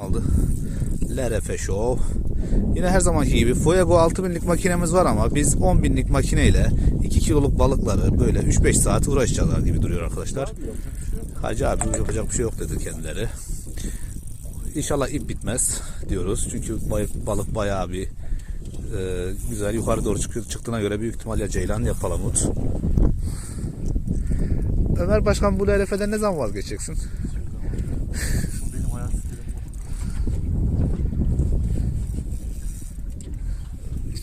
aldı. LRF Show. Yine her zamanki gibi Fuego 6000'lik makinemiz var ama biz 10.000'lik makineyle 2 kiloluk balıkları böyle 3-5 saat uğraşacağız gibi duruyor arkadaşlar. Hacı abi yapacak bir şey yok dedi kendileri. İnşallah ip bitmez diyoruz. Çünkü balık bayağı bir e, güzel yukarı doğru çıktığına göre büyük ihtimal ya ceylan ya palamut. Ömer Başkan bu LRF'den ne zaman vazgeçeceksin? Bu benim hayat stilim bu.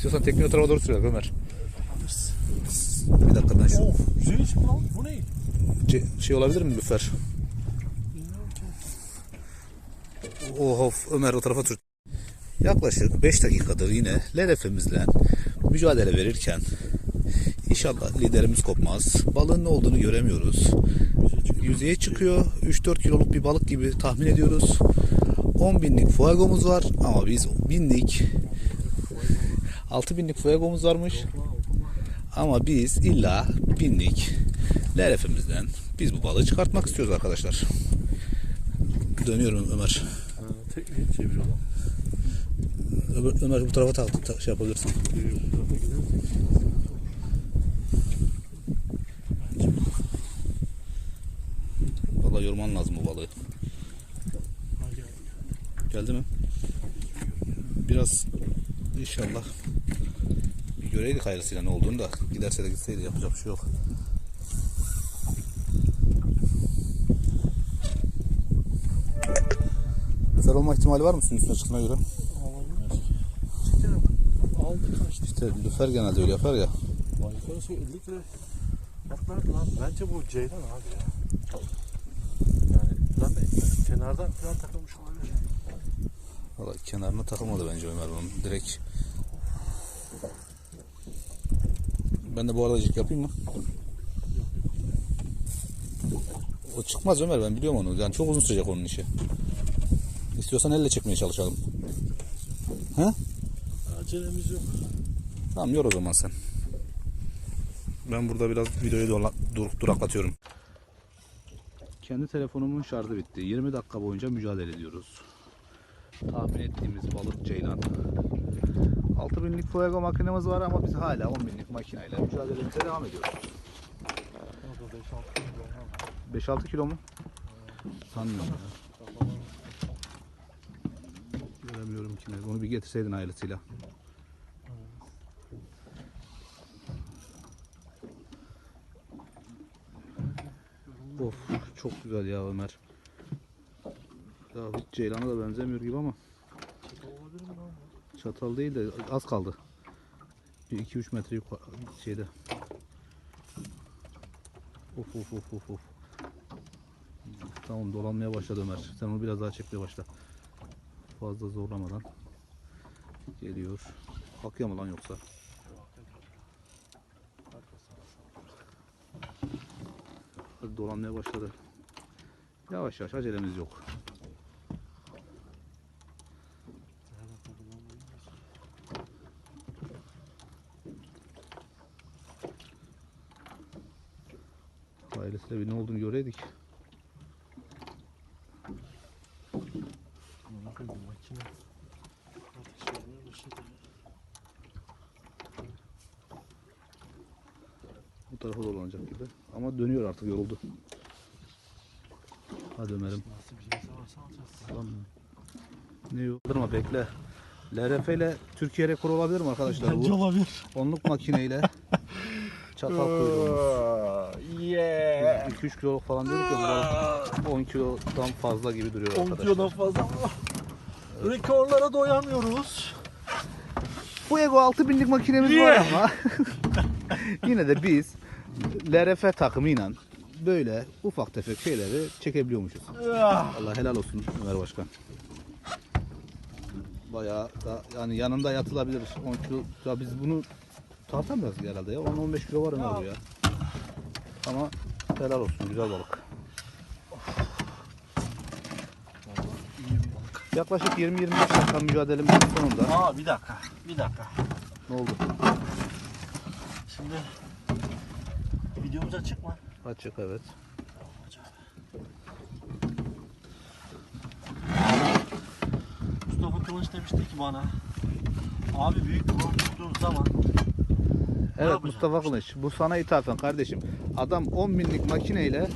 İstiyorsan tekniği o tarafa doğru sürer Ömer. Bir dakika ben şu Of güzel iş lan? Bu ne? ce- şey olabilir mi lüfer? Of Ömer o tarafa tut. Yaklaşık 5 dakikadır yine LRF'imizle mücadele verirken inşallah liderimiz kopmaz. Balığın ne olduğunu göremiyoruz. Yüzeye çıkıyor. 3-4 kiloluk bir balık gibi tahmin ediyoruz. 10 binlik fuegomuz var ama biz binlik 6 binlik fuegomuz varmış. Ama biz illa binlik LRF'imizden biz bu balığı çıkartmak istiyoruz arkadaşlar. Dönüyorum Ömer. Tekneyi çeviriyor lan. Ömer, Ömer bu tarafa tak, tak- şey yapabilirsin. Vallahi yorman lazım bu balığı. Geldi mi? Biraz inşallah göreydik hayırlısıyla ne olduğunu da giderse de gitseydi yapacak bir şey yok. Güzel olma ihtimali var mı suyun üstüne çıktığına göre? İşte lüfer genelde öyle yapar ya. Yukarısı 50 kilo. Atlar lan. Bence bu ceylan abi ya. Yani zaten kenardan falan takılmış olabilir. Vallahi kenarına takılmadı bence Ömer onun. Direkt ben de bu arada cik yapayım mı? O çıkmaz Ömer ben biliyorum onu. Yani çok uzun sürecek onun işi. İstiyorsan elle çekmeye çalışalım. He? Acelemiz yok. Tamam yor o zaman sen. Ben burada biraz videoyu dola- dur, duraklatıyorum. Kendi telefonumun şarjı bitti. 20 dakika boyunca mücadele ediyoruz. Tahmin ettiğimiz balık ceylan. 6000'lik Fuego makinemiz var ama biz hala 10.000'lik makineyle mücadelemize devam ediyoruz. Orada 5-6 milyon var. 5-6 kilo mu? Sanmıyorum ya. Göremiyorum ki. Onu bir getirseydin ailesiyle. Of çok güzel ya Ömer. Ya hiç Ceylan'a da benzemiyor gibi ama olabilir mi lan? Çatal değil de az kaldı. 2-3 metre yukarı şeyde. Of of of of of. Tamam dolanmaya başladı Ömer. Sen onu biraz daha çekmeye başla. Fazla zorlamadan. Geliyor. Akıyor mu lan yoksa? Hadi dolanmaya başladı. Yavaş yavaş acelemiz yok. Ailesiyle bir ne olduğunu göreydik. Bu tarafa dolanacak gibi. Ama dönüyor artık yoruldu. Hadi Ömer'im. Tamam. Ne yok? Durma bekle. LRF ile Türkiye rekoru olabilir mi arkadaşlar Bence bu? olabilir. Onluk makineyle çatal kuyruğumuz. Yeah. 2-3 kiloluk falan diyorduk ya bu balık 10 kilodan fazla gibi duruyor 10 arkadaşlar. kilodan fazla? Rekorlara doyamıyoruz. Bu Ego 6000'lik makinemiz var Yeah. ama yine de biz LRF takımıyla böyle ufak tefek şeyleri çekebiliyormuşuz. Ah. Allah helal olsun Ömer Başkan. Bayağı da yani yanında yatılabilir 10 kilo. Ya biz bunu tartamıyoruz herhalde ya. 10-15 kilo var Ömer bu ya. Ama helal olsun güzel balık. Yaklaşık 20-25 dakika mücadelemizin sonunda Aa bir dakika. Bir dakika. ne oldu? Şimdi videomuz açık mı? Açık evet. Kılıç demişti ki bana abi büyük balık tuttuğun zaman Evet? Mustafa Kılıç bu sana ithafen kardeşim. Adam 10 binlik makineyle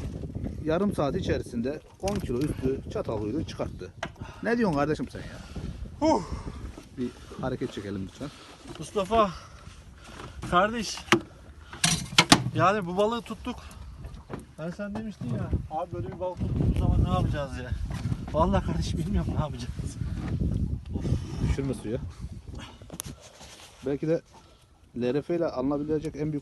yarım saat içerisinde 10 kilo üstü çatal kuyruğu çıkarttı. Ne diyorsun kardeşim sen ya? Huh. Bir hareket çekelim lütfen. Mustafa kardeş yani bu balığı tuttuk. Ben sen demiştin ya abi böyle bir balık tuttuğumuz zaman ne yapacağız ya. Vallahi kardeş bilmiyorum ne yapacağız. Düşürme suya. Belki de LRF ile alınabilecek en büyük